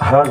હાલો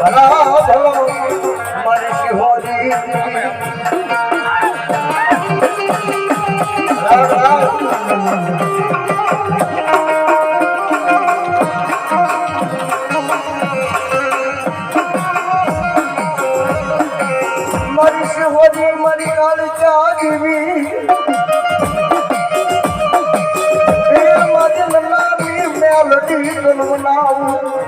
રામ રામ મારી સિંહોરી મારી કાળજા દેવી હે મારી નનામી મેલડી ગણવનાવું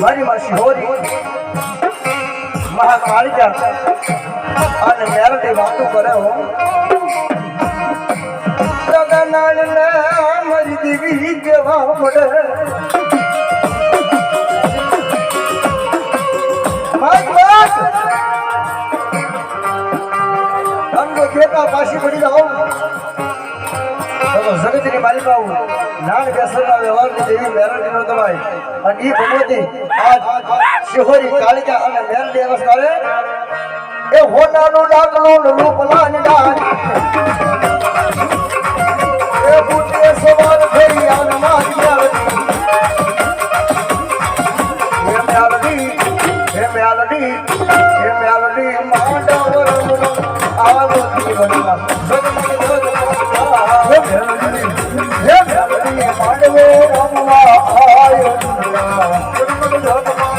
મારી માં શિહોરી મહાકાળિકા અને મેરડી વાતો કરે હો. દાદા નાનને મારી દેવી કેવા પડે અંગો કેકા પાછી પડી જાઓ. જગતની માલિકા નાન બેસરના વ્યવહારની દેવી મેરડી નો અને એ ભગવતી આજ શિહોરી કાળિકા અને મેરડી અવસ્થાએ એ હોનાનું ડાકલું રૂપ લાની ડાક.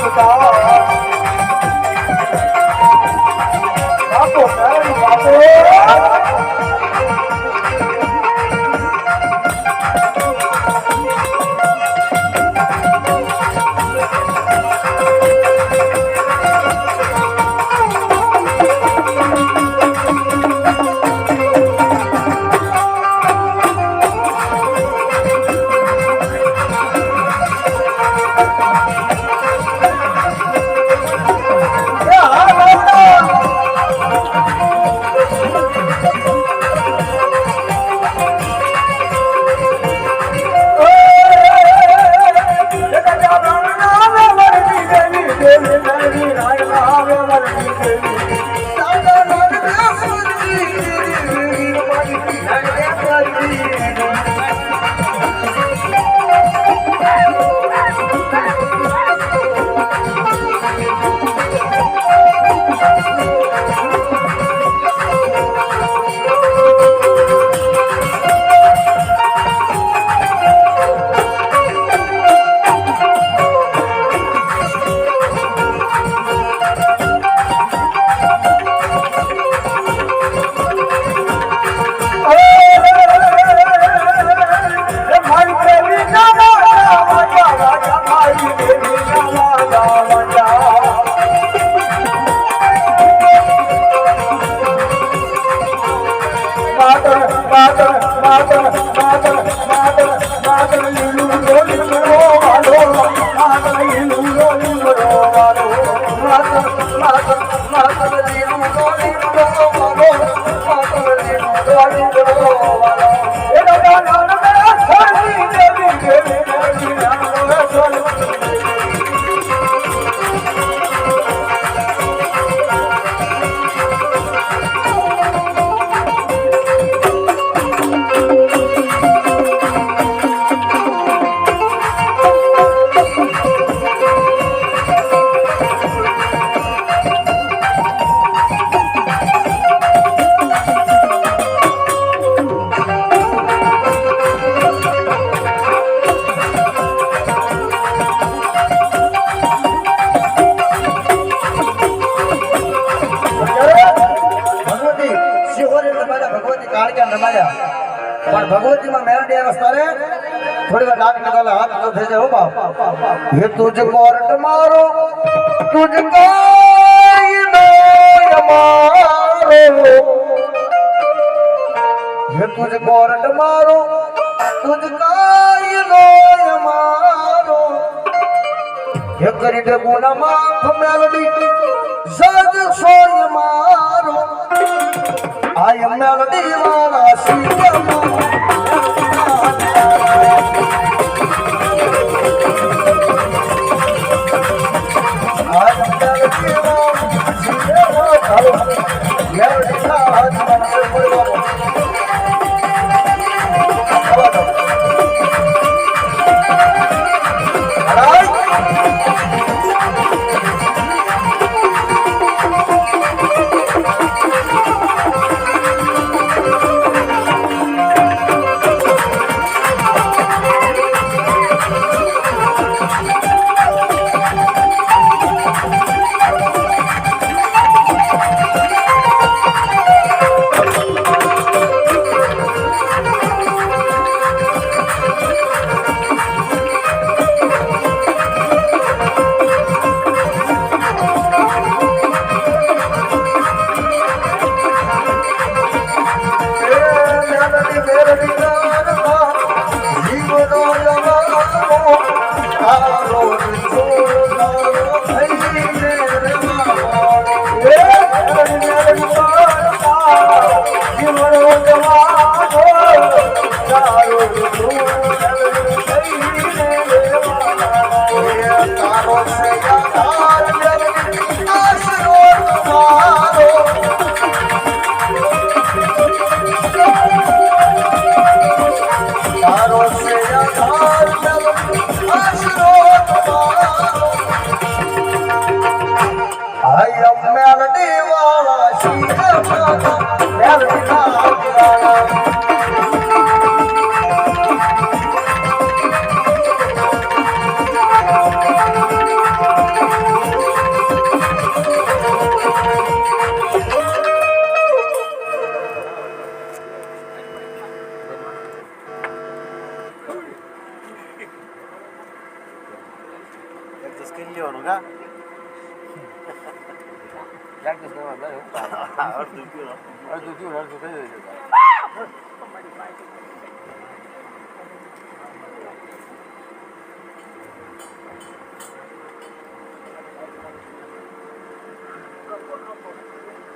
જોજમન પણ ભગવતીમાં મેલડી અવસ્થા રે. થોડી કરી દે ગુના માફ મેલડી સજ સોય મારો. I am melody, I see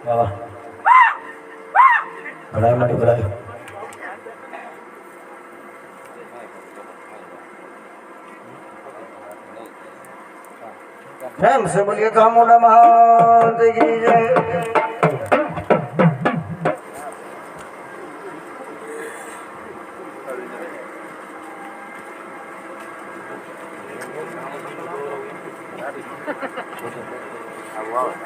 વાહ ભણાય મારી ભણાય પ્રેમ સે બોલીએ તો મોડા મહાન કી જય બે મામા ભણે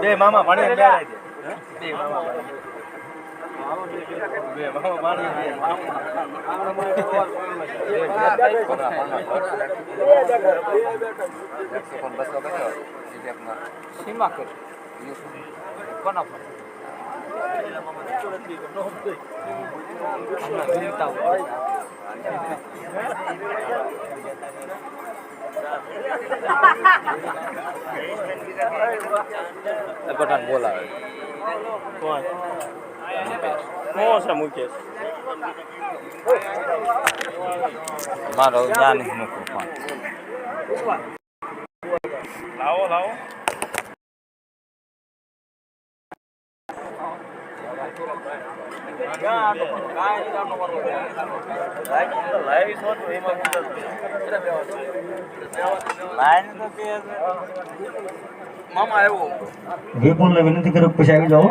બે મામા ભણે બે મામા સીમા કર કોના પર પઠાણ બોલાવે. કોણ? છે મુકેશ મારો જ્ઞાન મૂકું પણ લાવો લાવો મામા આવ્યો વિપુલને વિનંતી કરું પછી આવી જાઓ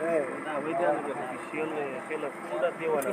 ઉતરેલો પૂરા ઉતરે ના વૈદ્યાનગર શેલ શેલ પૂરા દેવાના